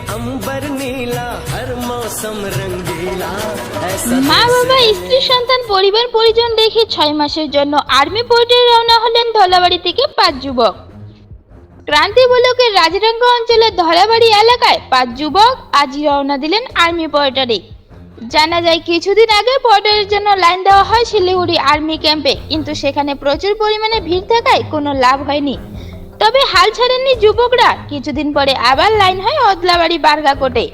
अंबर नीला हर मौसम रंगीला ऐसा মা বাবা স্ত্রী সন্তান পরিবার পরিজন রেখে ছয় মাসের জন্য আর্মি পোর্টে রওনা হলেন ধলাবাড়ি থেকে পাঁচ যুবক ক্রান্তি ব্লকের রাজরাঙ্গা অঞ্চলের ধলাবাড়ি এলাকায় পাঁচ যুবক আজই রওনা দিলেন আর্মি পোর্টারে জানা যায় কিছুদিন আগে পোর্টারের জন্য লাইন দেওয়া হয় শিলিগুড়ি আর্মি ক্যাম্পে কিন্তু সেখানে প্রচুর পরিমাণে ভিড় থাকায় কোনো লাভ হয়নি তবে হাল ছাড়েননি যুবকরা। কিছুদিন পরে আবার লাইন হয় অদলাবাড়ি বার্গাকোটে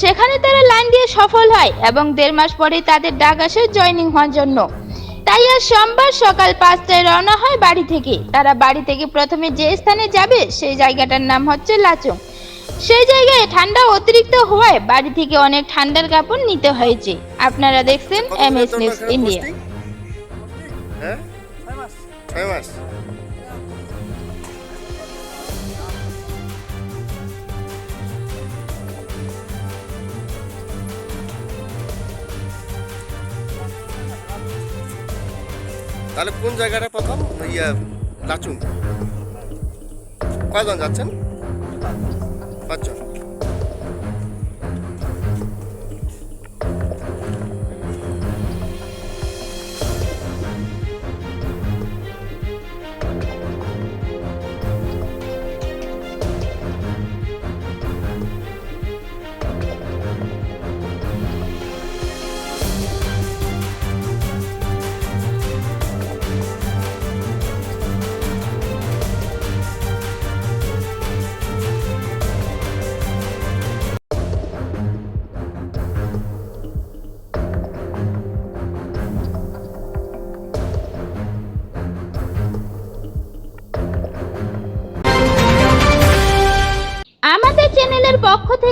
সেখানে তারা লাইন দিয়ে সফল হয় এবং দেড় মাস পরে তাদের ডাক আসে জয়নিং হওয়ার জন্য। তাই আজ সোমবার সকাল পাঁচটায় রওনা হয় বাড়ি থেকে। তারা বাড়ি থেকে প্রথমে যে স্থানে যাবে সেই জায়গাটার নাম হচ্ছে লাচং। সেই জায়গায় ঠান্ডা অতিরিক্ত হওয়ায় বাড়ি থেকে অনেক ঠান্ডার কাপড় নিতে হয়েছে। আপনারা দেখছেন এম এস নিউজ ইন্ডিয়া। হ্যাঁ? তাহলে কোন জায়গাটা প্রথম? ইয়া লাচুং। কয়জন যাচ্ছেন? পাঁচজন।